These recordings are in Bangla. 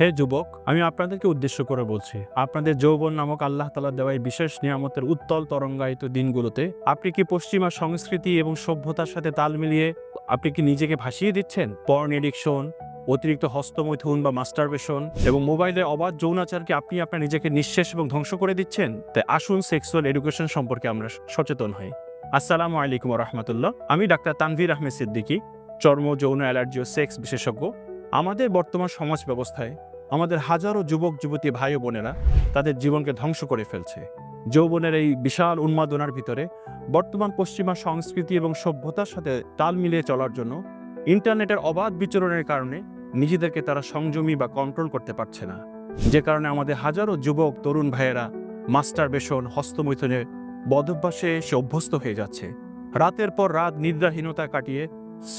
হে যুবক, আমি আপনাদেরকে উদ্দেশ্য করে বলছি, আপনাদের যৌবন নামক আল্লাহ তালা দেওয়া বিশেষ নিয়ামতের উত্তল তরঙ্গায়িত দিনগুলোতে আপনি কি পশ্চিমা সংস্কৃতি এবং সভ্যতার সাথে তাল মিলিয়ে আপনি কি নিজেকে ভাসিয়ে দিচ্ছেন? পর্ন এডিকশন অতিরিক্ত হস্তমৈথুন বা মাস্টারবেশন এবং মোবাইলে অবাধ যৌনাচারকে আপনি আপনার নিজেকে নিঃশেষ এবং ধ্বংস করে দিচ্ছেন? তাই আসুন সেক্সুয়াল এডুকেশন সম্পর্কে আমরা সচেতন হই। আসসালামু আলাইকুম রহমতুল্লাহ আমি ডাক্তার তানভীর আহমেদ সিদ্দিকী, চর্ম যৌন অ্যালার্জি ও সেক্স বিশেষজ্ঞ। আমাদের বর্তমান সমাজ ব্যবস্থায় আমাদের হাজারো যুবক, যুবতী ভাই বোনেরা তাদের জীবনকে ধ্বংস করে ফেলছে। যৌবনের এই বিশাল উন্মাদনার ভিতরে বর্তমান পশ্চিমা সংস্কৃতি এবং সভ্যতার সাথে তাল মিলিয়ে চলার জন্য ইন্টারনেটের অবাধ বিচরণের কারণে নিজেদেরকে তারা সংযমী বা কন্ট্রোল করতে পারছে না। যে কারণে আমাদের হাজারো যুবক, তরুণ ভাইয়েরা মাস্টার বেশন হস্তমৈথুনে বদভ্যাসে সে অভ্যস্ত হয়ে যাচ্ছে। রাতের পর রাত নিদ্রাহীনতা কাটিয়ে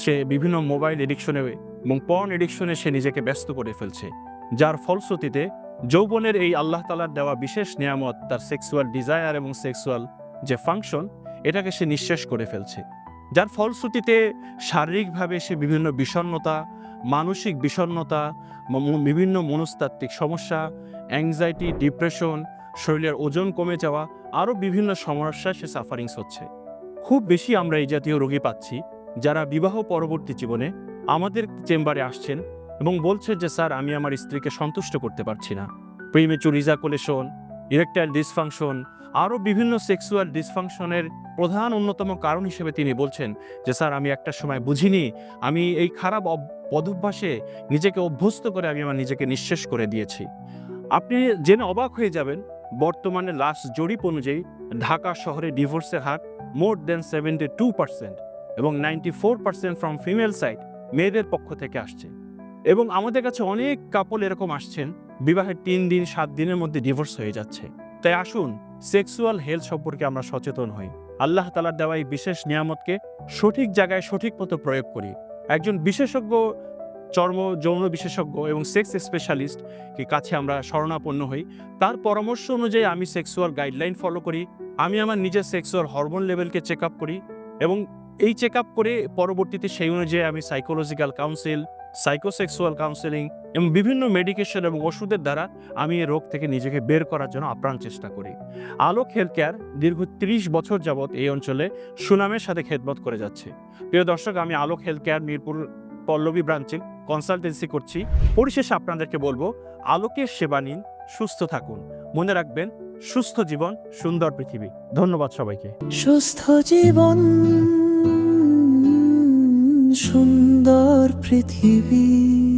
সে বিভিন্ন মোবাইল এডিকশনে এবং পর্ন এডিকশনে সে নিজেকে ব্যস্ত করে ফেলছে। যার ফলশ্রুতিতে যৌবনের এই আল্লাহ তালার দেওয়া বিশেষ নিয়ামত, তার সেক্সুয়াল ডিজায়ার এবং সেক্সুয়াল যে ফাংশন এটাকে সে নিঃশেষ করে ফেলছে। যার ফলশ্রুতিতে শারীরিকভাবে সে বিভিন্ন বিষণ্ণতা, মানসিক বিষণ্ণতা, ম- বিভিন্ন মনস্তাত্ত্বিক সমস্যা অ্যাংজাইটি ডিপ্রেশন শরীরের ওজন কমে যাওয়া, আরও বিভিন্ন সমস্যায় সে সাফারিংস হচ্ছে। খুব বেশি আমরা এই জাতীয় রোগী পাচ্ছি যারা বিবাহ পরবর্তী জীবনে আমাদের চেম্বারে আসছেন এবং বলছে যে, স্যার, আমি আমার স্ত্রীকে সন্তুষ্ট করতে পারছি না। প্রিমেচুর ইজাকুলেশন, ইরেকটাইল ডিসফাংশন, আরও বিভিন্ন সেক্সুয়াল ডিসফাংশনের প্রধান অন্যতম কারণ হিসেবে তিনি বলছেন যে, স্যার, আমি একটা সময় বুঝিনি। আমি এই খারাপ পদভ্যাসে নিজেকে অভ্যস্ত করে আমি আমার নিজেকে নিঃশেষ করে দিয়েছি। আপনি জেনে অবাক হয়ে যাবেন, বর্তমানে লাস্ট জরিপ অনুযায়ী ঢাকা শহরে ডিভোর্সের হার more than seventy two percent এবং ninety four percent from female side মেয়েদের পক্ষ থেকে আসছে। এবং আমাদের কাছে অনেক কাপল এরকম আসছেন, বিবাহের তিন দিন, সাত দিনের মধ্যে ডিভোর্স হয়ে যাচ্ছে। তাই আসুন সেক্সুয়াল হেলথ সম্পর্কে আমরা সচেতন হই। আল্লাহ তালার দেওয়া এই বিশেষ নিয়ামতকে সঠিক জায়গায় সঠিক মতো প্রয়োগ করি। একজন বিশেষজ্ঞ চর্ম, যৌন বিশেষজ্ঞ এবং সেক্স স্পেশালিস্ট কে কাছে আমরা শরণাপন্ন হই। তার পরামর্শ অনুযায়ী আমি সেক্সুয়াল গাইডলাইন ফলো করি, আমি আমার নিজের সেক্সুয়াল হরমোন লেভেলকে চেক আপ করি এবং এই চেক আপ করে পরবর্তীতে সেই অনুযায়ী আমি সাইকোলজিক্যাল কাউন্সিল সাইকোসেক্সুয়াল কাউন্সেলিং এবং বিভিন্ন মেডিকেশন এবং ওষুধের দ্বারা আমি এই রোগ থেকে নিজেকে বের করার জন্য আপ্রাণ চেষ্টা করি। আলোক হেলথ কেয়ার দীর্ঘ ত্রিশ বছর যাবৎ এই অঞ্চলে সুনামের সাথে খেদমত করে যাচ্ছে। প্রিয় দর্শক, আমি আলোক হেলথ কেয়ার মিরপুর পল্লবী ব্রাঞ্চে কনসালটেন্সি করছি। পরিশেষে আপনাদেরকে বলব, আলোকের সেবা নিন, সুস্থ থাকুন। মনে রাখবেন, সুস্থ জীবন সুন্দর পৃথিবী। ধন্যবাদ সবাইকে। সুস্থ জীবন সুন্দর পৃথিবী।